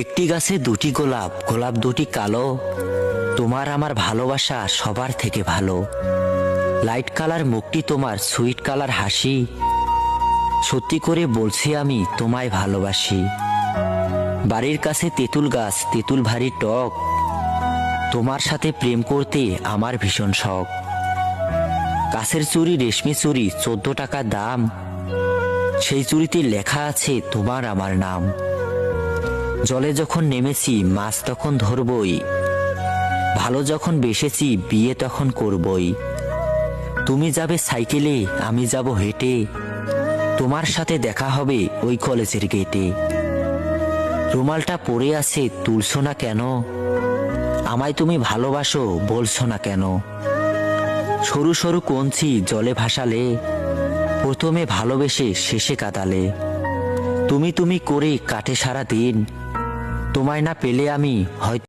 একটি গাছে দুটি গোলাপ গোলাপ দুটি কালো। তোমার আমার ভালোবাসা সবার থেকে ভালো। লাইট কালার মুখটি তোমার, সুইট কালার হাসি। সত্যি করে বলছি আমি, তোমায় ভালোবাসি। বাড়ির কাছে তেঁতুল গাছ, তেঁতুল ভারী টক। তোমার সাথে প্রেম করতে আমার ভীষণ শখ। কাছের চুরি, রেশমি চুরি, চোদ্দ টাকা দাম। সেই চুরিতে লেখা আছে তোমার আমার নাম। জলে যখন নেমেছি, মাছ তখন ধরবই। ভালো যখন বেসেছি, বিয়ে তখন করবই। তুমি যাবে সাইকেলে, আমি যাব হেঁটে। তোমার সাথে দেখা হবে ওই কলেজের গেটে। রুমালটা পড়ে আছে, তুলছো না কেন? আমায় তুমি ভালোবাসো, বলছো না কেন? সরু সরু কঞ্চি জলে ভাসালে, প্রথমে ভালোবেসে শেষে কাদালে। তুমি তুমি করে কাটে সারা দিন। তোমায় না পেলে আমি হয়তো